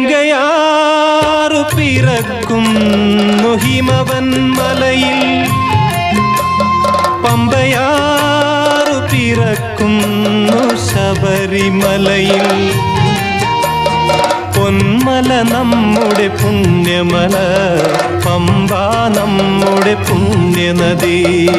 ഗംഗയാറു പിറക്കും ഹിമവൻ മലയിൽ. പമ്പയാറു പിറക്കുന്നു ശബരിമലയിൽ. പൊന്മല നമ്മുടെ പുണ്യമല പമ്പ നമ്മുടെ പുണ്യനദി.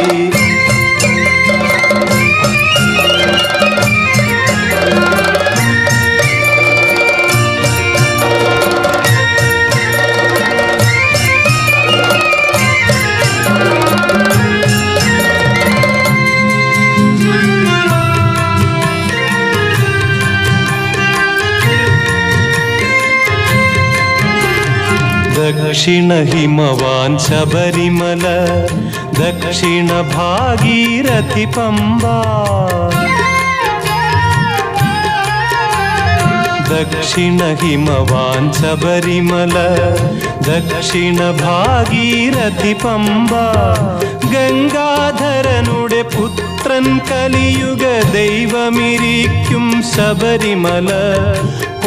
ദക്ഷിണ ഹിമവാൻ ശബരിമല ദക്ഷിണ ഭാഗീരഥി പമ്പ ദക്ഷിണ ഹിമവാൻ ശബരിമല ദക്ഷിണ ഭാഗീരഥി പമ്പ ഗംഗാധരനുടെ പുത്രൻ കലിയുഗ ദൈവമിരിക്കും ശബരിമല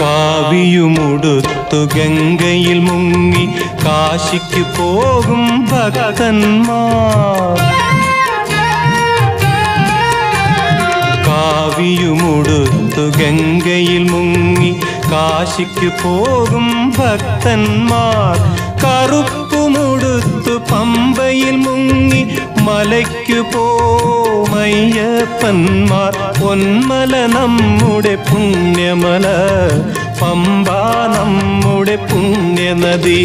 കാവിയുമുടുത്തു ഗംഗയിൽ മുങ്ങി കാശിക്ക് പോകും ഭക്തന്മാർ കാവിയുമുടുത്തു ഗംഗയിൽ മുങ്ങി കാശിക്ക് പോകും ഭക്തന്മാർ. കറുപ്പുമുടുത്തു പമ്പയിൽ മുങ്ങി മലയ്ക്കു പോമയ്യപ്പന്മാർ പൊന്മല നമ്മുടെ പുണ്യമല പമ്പ നമ്മുടെ പുണ്യനദി.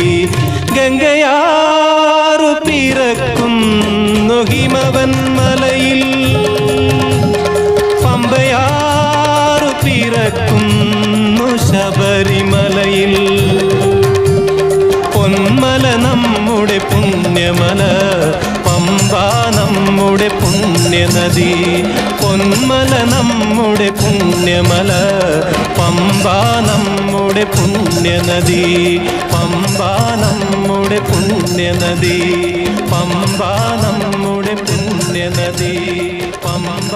ഗംഗയാറു പിറക്കുന്നു ഹിമവൻ മലയിൽ. പമ്പയാറു പിറക്കുന്നു ശബരിമലയിൽ പുണ്യമല പമ്പ നമ്മുടെ പുണ്യനദി. പൊന്മല നമ്മുടെ പുണ്യമല പമ്പ നമ്മുടെ പുണ്യനദി. പമ്പ നമ്മുടെ പുണ്യനദി. പമ്പ നമ്മുടെ പുണ്യനദി. പമ്പ